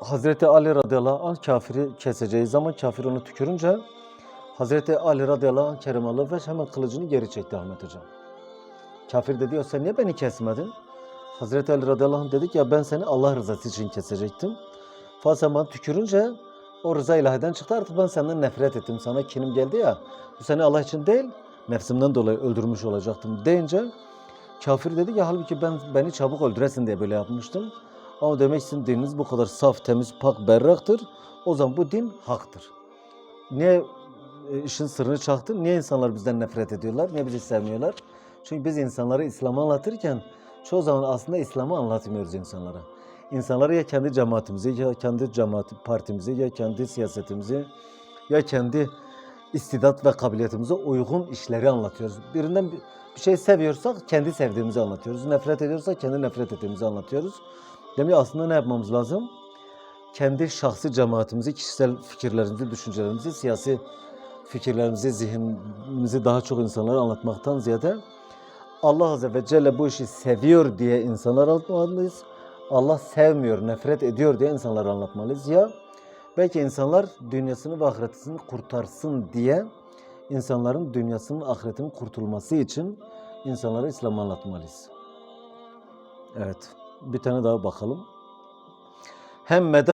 Hazreti Ali radıyallahu anh kafiri keseceği zaman kafir onu tükürünce Hazreti Ali radıyallahu anh kerimallahu ve hemen kılıcını geri çekti Ahmet hocam. Kafir dedi ya sen niye beni kesmedin? Hazreti Ali radıyallahu anh dedi ki ya ben seni Allah rızası için kesecektim. Bana tükürünce o rıza ilahiden çıktı artık ben senden nefret ettim. Sana kinim geldi ya bu seni Allah için değil nefsimden dolayı öldürmüş olacaktım deyince kafir dedi ki halbuki ben beni çabuk öldüresin diye böyle yapmıştım. Ama demek sizin dininiz bu kadar saf, temiz, pak, berraktır. O zaman bu din haktır. Niye e, işin sırrını çaktı? Niye insanlar bizden nefret ediyorlar? Niye bizi sevmiyorlar? Çünkü biz insanlara İslam'ı anlatırken çoğu zaman aslında İslam'ı anlatmıyoruz insanlara. İnsanlara ya kendi cemaatimizi, ya kendi cemaat partimizi, ya kendi siyasetimizi, ya kendi istidat ve kabiliyetimize uygun işleri anlatıyoruz. Birinden bir şey seviyorsak kendi sevdiğimizi anlatıyoruz. Nefret ediyorsak kendi nefret ettiğimizi anlatıyoruz. Demek aslında ne yapmamız lazım? Kendi şahsi cemaatimizi, kişisel fikirlerimizi, düşüncelerimizi, siyasi fikirlerimizi, zihnimizi daha çok insanlara anlatmaktan ziyade Allah Azze ve Celle bu işi seviyor diye insanlara anlatmalıyız. Allah sevmiyor, nefret ediyor diye insanlara anlatmalıyız. Ya belki insanlar dünyasını ve ahiretini kurtarsın diye insanların dünyasının ahiretinin kurtulması için insanlara İslam'ı anlatmalıyız. Evet. Bir tane daha bakalım. Hem medet